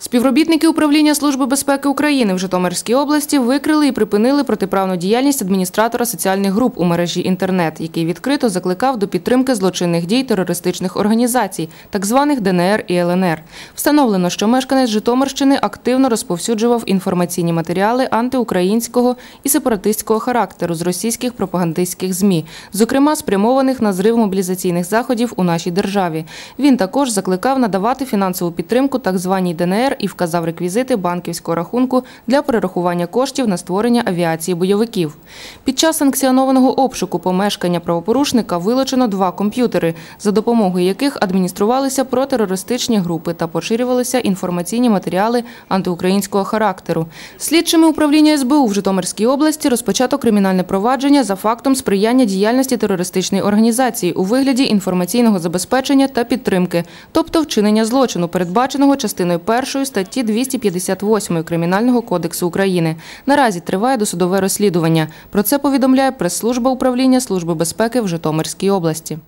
Співробітники управління Служби безпеки України в Житомирській області викрили і припинили протиправну діяльність адміністратора соціальних груп у мережі інтернет, який відкрито закликав до підтримки злочинних дій терористичних організацій, так званих ДНР і ЛНР. Встановлено, що мешканець Житомирщини активно розповсюджував інформаційні матеріали антиукраїнського і сепаратистського характеру з російських пропагандистських змі, зокрема спрямованих на зрив мобілізаційних заходів у нашій державі. Він також закликав надавати фінансову підтримку так званій ДНР і вказав реквізити банківського рахунку для перерахування коштів на створення авіації бойовиків. Під час санкціонованого обшуку помешкання правопорушника вилучено два комп'ютери, за допомогою яких адмініструвалися протерористичні групи та поширювалися інформаційні матеріали антиукраїнського характеру. Слідчими управління СБУ в Житомирській області розпочато кримінальне провадження за фактом сприяння діяльності терористичної організації у вигляді інформаційного забезпечення та підтримки, тобто вчинення злочину, передбаченого частиною першої статті 258 Кримінального кодексу України. Наразі триває досудове розслідування. Про це повідомляє прес-служба управління Служби безпеки в Житомирській області.